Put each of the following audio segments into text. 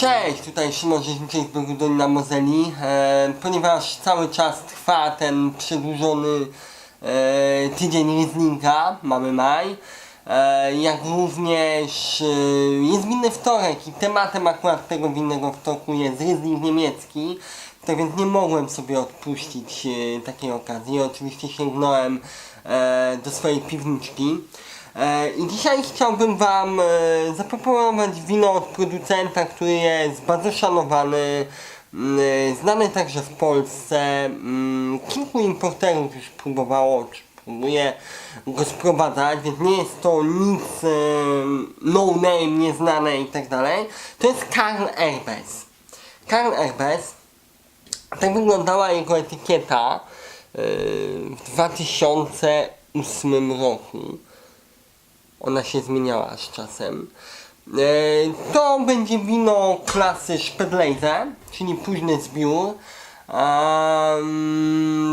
Cześć, tutaj Szymon Rzeźniczek z blogu Dolina Mozeli. E, ponieważ cały czas trwa ten przedłużony e, tydzień Rieslinga, mamy maj, e, jak również e, jest winny wtorek i tematem akurat tego winnego wtorku jest Riesling niemiecki, tak więc nie mogłem sobie odpuścić e, takiej okazji. Oczywiście sięgnąłem e, do swojej piwniczki. E, I dzisiaj chciałbym Wam e, zaproponować wino od producenta, który jest bardzo szanowany, e, znany także w Polsce. Kilku importerów już próbowało, czy próbuje go sprowadzać, więc nie jest to nic no name, nieznane i tak. To jest Karl Erbes. Karl Erbes, tak wyglądała jego etykieta w 2008 roku. Ona się zmieniała z czasem. E, To będzie wino klasy Spätlese, czyli późny zbiór.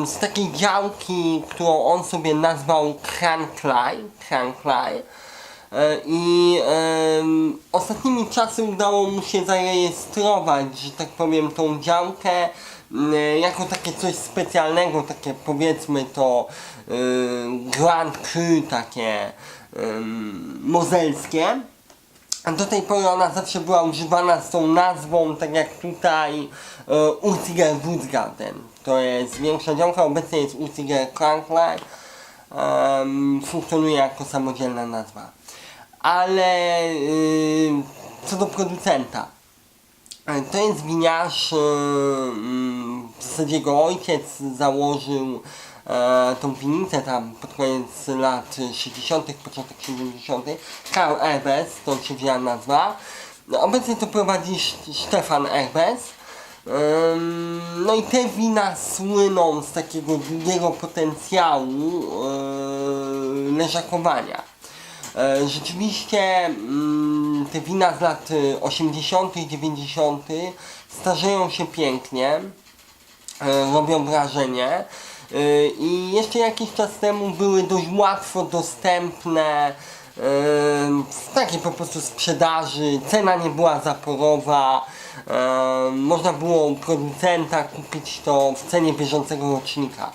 Z takiej działki, którą on sobie nazwał Kranklaj. Kranklaj. E, I ostatnimi czasy udało mu się zarejestrować, że tak powiem, tą działkę jako takie coś specjalnego, takie powiedzmy to y, Grand Cru takie mozelskie. A do tej pory ona zawsze była używana z tą nazwą, tak jak tutaj e, Urziger Woodsgarden. To jest większa działka, obecnie jest Urziger Krankley. Um, funkcjonuje jako samodzielna nazwa. Ale y, co do producenta. To jest winiarz, e, mm, w zasadzie jego ojciec założył e, tą winnicę tam pod koniec lat 60., początek 70. Karl Erbes, to się wzięła nazwa. No, obecnie to prowadzi Stefan Erbes. No i te wina słyną z takiego długiego potencjału e, leżakowania. Rzeczywiście mm, te wina z lat y, 80., 90. starzeją się pięknie, e, robią wrażenie. E, I jeszcze jakiś czas temu były dość łatwo dostępne e, w takiej po prostu sprzedaży, cena nie była zaporowa, można było producenta kupić to w cenie bieżącego rocznika.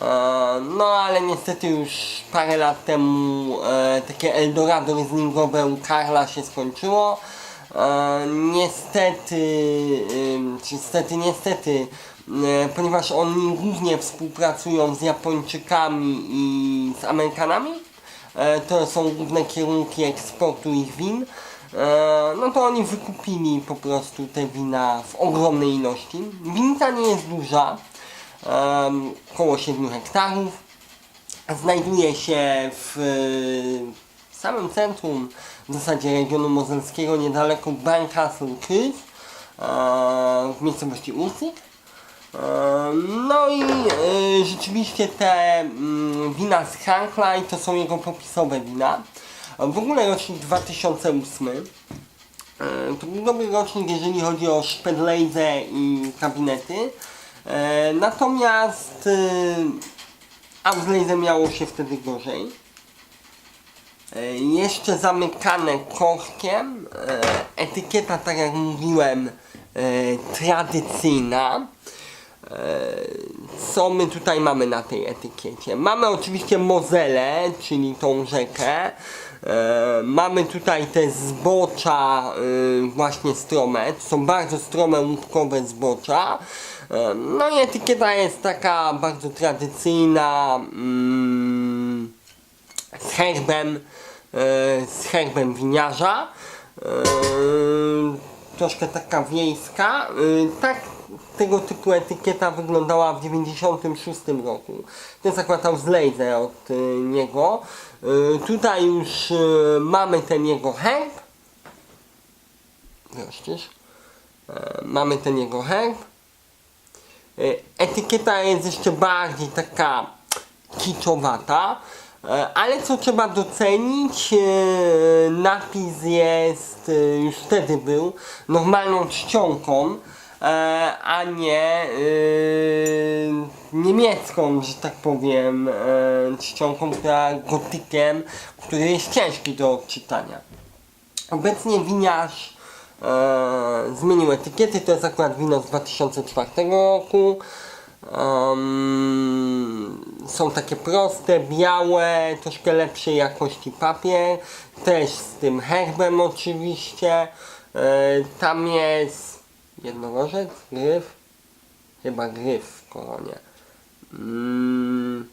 E, No ale niestety już parę lat temu e, takie Eldorado Rieslingowe u Karla się skończyło. E, niestety, niestety, niestety, ponieważ oni głównie współpracują z Japończykami i z Amerykanami, to są główne kierunki eksportu ich win, no to oni wykupili po prostu te wina w ogromnej ilości. Winnica nie jest duża, um, około 7 hektarów. Znajduje się w y, samym centrum w zasadzie regionu mozelskiego, niedaleko Bernkastel Küss, e, w miejscowości Ursig. E, No i e, rzeczywiście te mm, wina z Hanklaj to są jego popisowe wina. W ogóle rocznik 2008. E, To był dobry rocznik, jeżeli chodzi o Spätlese i kabinety. E, natomiast e, Auslese miało się wtedy gorzej. E, jeszcze zamykane korkiem. E, etykieta, tak jak mówiłem, tradycyjna. Co my tutaj mamy na tej etykiecie? Mamy oczywiście Mozelę, czyli tą rzekę. Mamy tutaj te zbocza e, właśnie strome. To są bardzo strome łupkowe zbocza. No i etykieta jest taka bardzo tradycyjna. Mm, z herbem, e, z herbem winiarza. E, troszkę taka wiejska. E, tak tego typu etykieta wyglądała w 96 roku. Jest akurat Auslese od niego. Tutaj już mamy ten jego herb. Zobaczcie. E, mamy ten jego herb. E, Etykieta jest jeszcze bardziej taka kiczowata, e, ale co trzeba docenić, e, napis jest, już wtedy był, normalną czcionką, a nie niemiecką, że tak powiem, czcionką, która gotykiem, który jest ciężki do odczytania. Obecnie winiarz zmienił etykiety, to jest akurat wino z 2004 roku. Em, są takie proste, białe, troszkę lepszej jakości papier, też z tym herbem oczywiście. E, tam jest jednorożec, gryf, chyba gryf w koronie. Mm.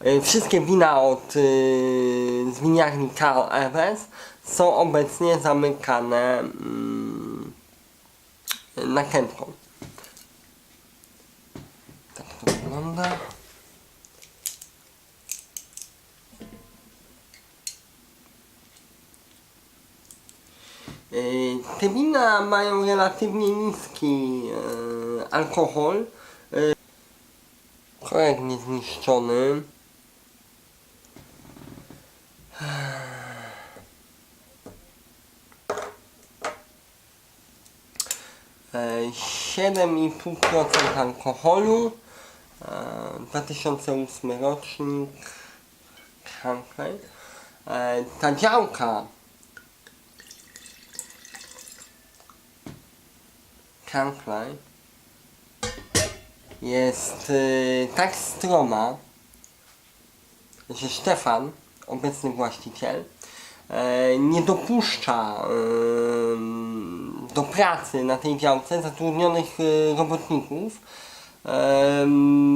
E, Wszystkie wina od y, z winiarni Karl Evans są obecnie zamykane mm, nakrętką. Tak to wygląda. Y, Te wina mają relatywnie niski e, alkohol. E, Korek niezniszczony. 7,5% alkoholu. E, 2008 rocznik. Hankley. E, Ta działka Hankley jest y, tak stroma, że Stefan, obecny właściciel, e, nie dopuszcza do pracy na tej działce zatrudnionych y, robotników.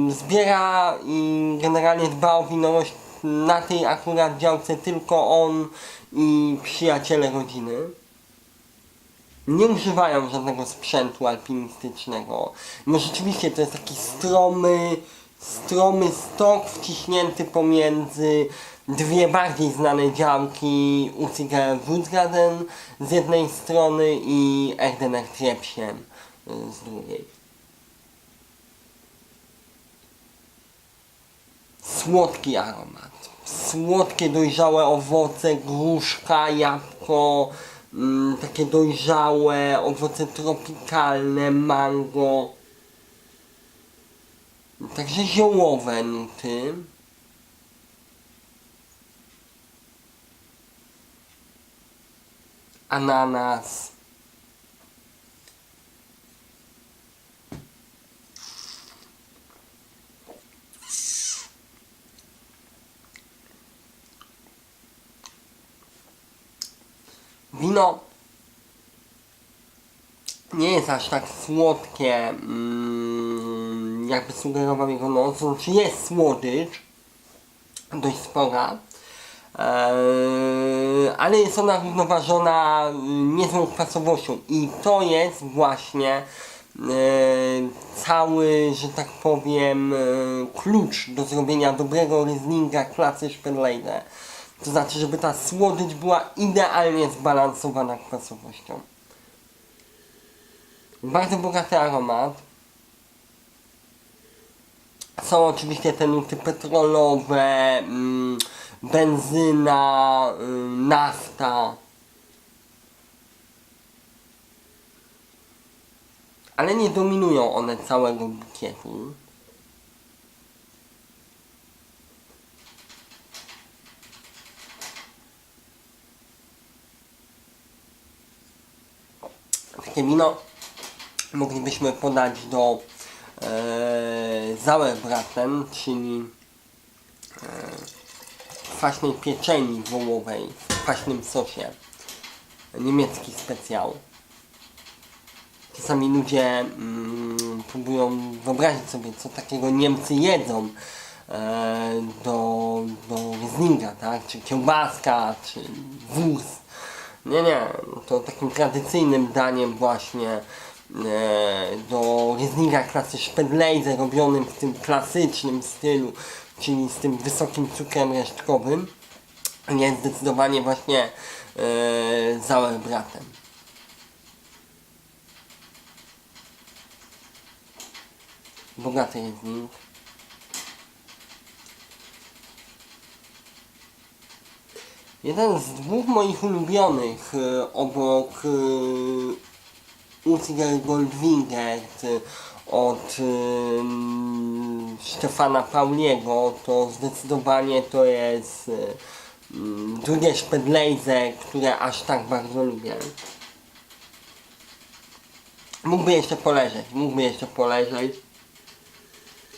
Zbiera i generalnie dba o winność na tej akurat działce tylko on i przyjaciele rodziny nie używają żadnego sprzętu alpinistycznego. No rzeczywiście to jest taki stromy, stromy stok wciśnięty pomiędzy dwie bardziej znane działki Uziger Woodsgarden z jednej strony i Erdener Trepsien y, z drugiej. Słodki aromat. Słodkie, dojrzałe owoce, gruszka, jabłko, mm, takie dojrzałe owoce tropikalne, mango. Także ziołowe nuty. Ananas. Wino nie jest aż tak słodkie, mm, jakby sugerował jego nos. Znaczy jest słodycz, dość spora, ale jest ona równoważona mm, niezłą kwasowością i to jest właśnie eee, cały, że tak powiem, eee, klucz do zrobienia dobrego Rieslinga klasy Spätleder. To znaczy, żeby ta słodycz była idealnie zbalansowana kwasowością. Bardzo bogaty aromat. Są oczywiście te nuty petrolowe, mm, benzyna, mm, nafta. Ale nie dominują one całego bukietu. Takie wino moglibyśmy podać do e, czyli kwaśnej pieczeni wołowej w kwaśnym sosie. Niemiecki specjał. Czasami ludzie mm, próbują wyobrazić sobie, co takiego Niemcy jedzą e, do, do Rieslinga, tak? Czy kiełbaska, czy wurst. Nie, nie, to takim tradycyjnym daniem właśnie e, do Rieslinga klasy Spätlejze robionym w tym klasycznym stylu, czyli z tym wysokim cukrem resztkowym jest zdecydowanie właśnie e, Sauerbraten. Bogaty Riesling. Jeden z dwóch moich ulubionych e, obok e, Uziger Goldwingert e, od e, mm, Stefana Pauliego to zdecydowanie to jest e, mm, drugie szpedlejze, które aż tak bardzo lubię. Mógłby jeszcze poleżeć, mógłby jeszcze poleżeć.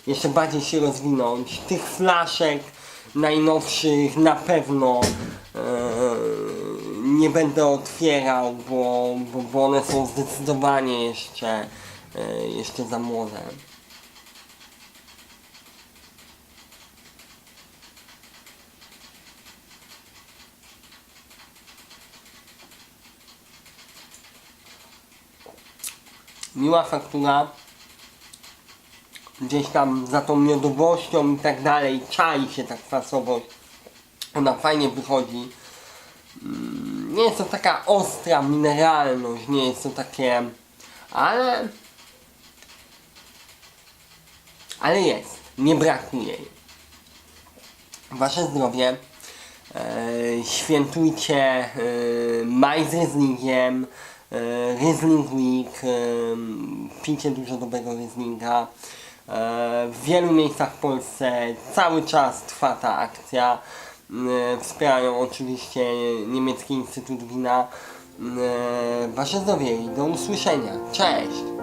Jeszcze bardziej się rozwinąć. Tych flaszek najnowszych na pewno e, nie będę otwierał, bo, bo, bo one są zdecydowanie jeszcze, e, jeszcze za młode. Miła faktura. Gdzieś tam za tą miodowością i tak dalej czai się ta kwasowość. Ona fajnie wychodzi. Mm, Nie jest to taka ostra mineralność, nie jest to takie, ale ale jest, nie brakuje jej. Wasze zdrowie. E, świętujcie e, maj z Ryzlingiem, Ryzling Week, e, pijcie dużo dobrego Ryzlinga. E, w wielu miejscach w Polsce cały czas trwa ta akcja. E, wspierają oczywiście Niemiecki Instytut Wina. E, wasze zdrowie i do usłyszenia. Cześć!